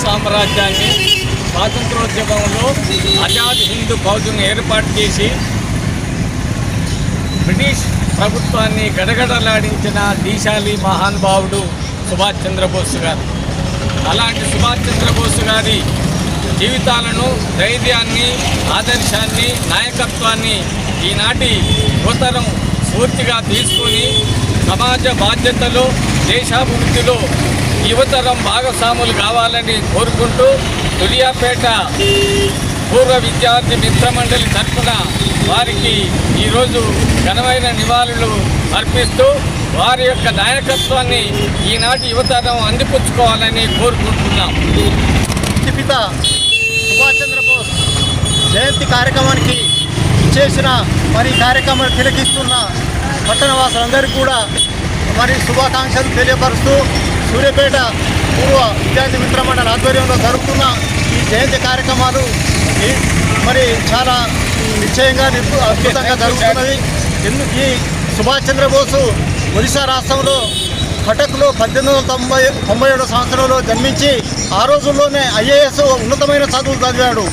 సామ్రాజ్యాన్ని స్వాతంత్రోద్యమంలో ఆజాద్ హిందూ ఫౌజ్ను ఏర్పాటు చేసి బ్రిటిష్ ప్రభుత్వాన్ని గడగడలాడించిన దీశాలి మహానుభావుడు సుభాష్ చంద్రబోస్ గారు. అలాంటి సుభాష్ చంద్రబోస్ గారి జీవితాలను ధైర్యాన్ని ఆదర్శాన్ని నాయకత్వాన్ని ఈనాటి యువతరం పూర్తిగా తీసుకుని సమాజ బాధ్యతలు దేశాభివృద్ధిలో యువతరం భాగస్వాములు కావాలని కోరుకుంటూ తులియాపేట పూర్వ విద్యార్థి మిత్రమండలి తరఫున వారికి ఈరోజు ఘనమైన నివాళులు అర్పిస్తూ వారి యొక్క నాయకత్వాన్ని ఈనాటి యువతరం అందిపుచ్చుకోవాలని కోరుకుంటున్నాం. పిత సుభాష్ చంద్రబోస్ జయంతి కార్యక్రమానికి చేసిన మరి కార్యక్రమాలు కార్యక్రమాన్ని తిలకిస్తున్న పట్టణవాసులందరికీ కూడా మరి శుభాకాంక్షలు తెలియపరుస్తూ సూర్యాపేట పూర్వ విద్యార్థి మిత్రమండలి ఆధ్వర్యంలో జరుగుతున్న ఈ జయంతి కార్యక్రమాలు మరి చాలా నిశ్చయంగా అద్భుతంగా జరుగుతున్నవి. ఎందుకు ఈ సుభాష్ చంద్రబోసు ఒడిశా రాష్ట్రంలో కటక్లో పద్దెనిమిది వందల తొంభై తొంభై ఏడో సంవత్సరంలో జన్మించి ఆ రోజుల్లోనే ఐఏఎస్ ఉన్నతమైన చదువులు చదివాడు.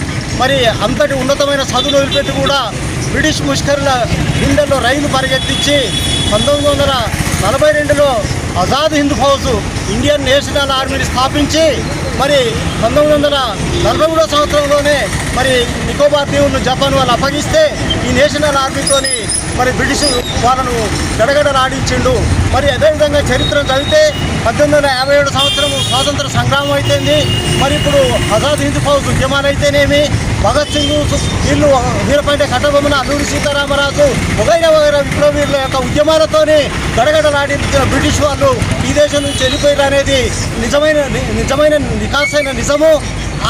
మరి అంతటి ఉన్నతమైన చదువులు వదిలిపెట్టి కూడా బ్రిటిష్ ముష్కరుల గుండెల్లో రైలు పరిగెత్తించి పంతొమ్మిది వందల నలభై రెండులో ఆజాద్ హింద్ ఫౌజ్ ఇండియన్ నేషనల్ ఆర్మీని స్థాపించి మరి పంతొమ్మిది వందల నలభై మూడో సంవత్సరంలోనే మరి నికోబార్ దీవులను జపాన్ వాళ్ళు అప్పగిస్తే ఈ నేషనల్ ఆర్మీతోని మరి బ్రిటిష్ వాళ్ళను గడగడలాడించిండు. మరి అదేవిధంగా చరిత్ర చదివితే పద్దెనిమిది వందల యాభై ఏడు సంవత్సరం స్వాతంత్ర సంగ్రామం అయితేంది. మరి ఇప్పుడు ఆజాద్ హింద్ ఫౌజ్ ఉద్యమాలు అయితేనేమి భగత్ సింగ్ వీళ్ళు వీరపంటే కట్టబొమ్మన అల్లూరి సీతారామరాజు వగైరా వగైరా విప్లవీరుల యొక్క ఉద్యమాలతోనే గడగడలాడించిన బ్రిటిష్ వాళ్ళు ఈ దేశం నుంచి వెళ్ళిపోయారు అనేది నిజమైన నిజమైన నికాసైన నిజము.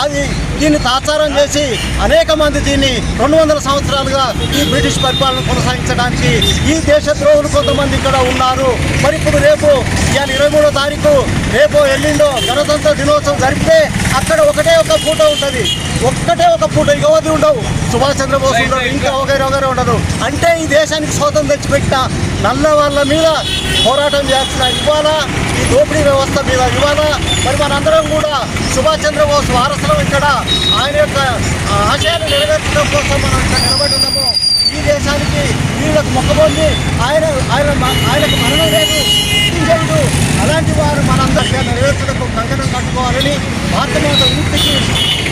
అది దీన్ని తాచారం చేసి అనేక మంది దీన్ని రెండు వందల సంవత్సరాలుగా ఈ బ్రిటిష్ పరిపాలన కొనసాగించడానికి ఈ దేశ ద్రోహులు కొంతమంది ఇక్కడ ఉన్నారు. మరి ఇప్పుడు రేపు ఇవాళ ఇరవై మూడో తారీఖు రేపు ఎల్లిండో గణతంత్ర దినోత్సవం జరిపితే అక్కడ ఒకటే ఫోటో ఉంటుంది. ఒక్కటే ఒక ఫోటో యువతి ఉండవు. సుభాష్ చంద్రబోస్ ఉండడు ఇంకా ఒకరి ఒకరే ఉండదు. అంటే ఈ దేశానికి స్వాతంత్రం తెచ్చిపెట్టిన నల్ల వాళ్ళ మీద పోరాటం చేస్తున్న ఇవాళ ఈ దోపిడీ వ్యవస్థ మీద ఇవాళ మరి మనందరం కూడా సుభాష్ చంద్రబోస్ వారసులం ఇక్కడ. ఆయన యొక్క ఆ, ఆశయాలు నెరవేర్చడం కోసం మనం ఇక్కడ నిలబడి ఉన్నాము. ఈ దేశానికి వీళ్ళకు మొక్కబోంది ఆయన ఆయన ఆయనకు మరణం లేదు. ಕ್ಷೇತ್ರದಲ್ಲಿ ಮಾಧ್ಯಮದ ವೃತ್ತಿಗೆ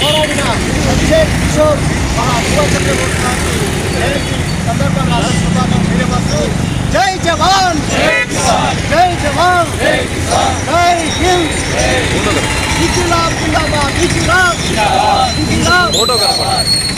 ಹೋರಾಡಿನ ಅಭಿಷೇಕ್ ಕಿಶೋರ್ ಮಹಾ ಯುವ ಚಕ್ರವರ್ತಿ ಜಯಂತಿ ಸಂದರ್ಭದಲ್ಲಿ ಸುಧಾಕರ್ ವೀರಭದ್ರ ಜೈ ಜವಾನ್ ಜೈ ಜವಾನ್ ಜೈ ಹಿಂದ್ ಇಜಿಲಾಬ್ ಇಜಿಲಾಬ್ ಇಜಿಲಾಬ್ ಇಜಿಲಾಬ್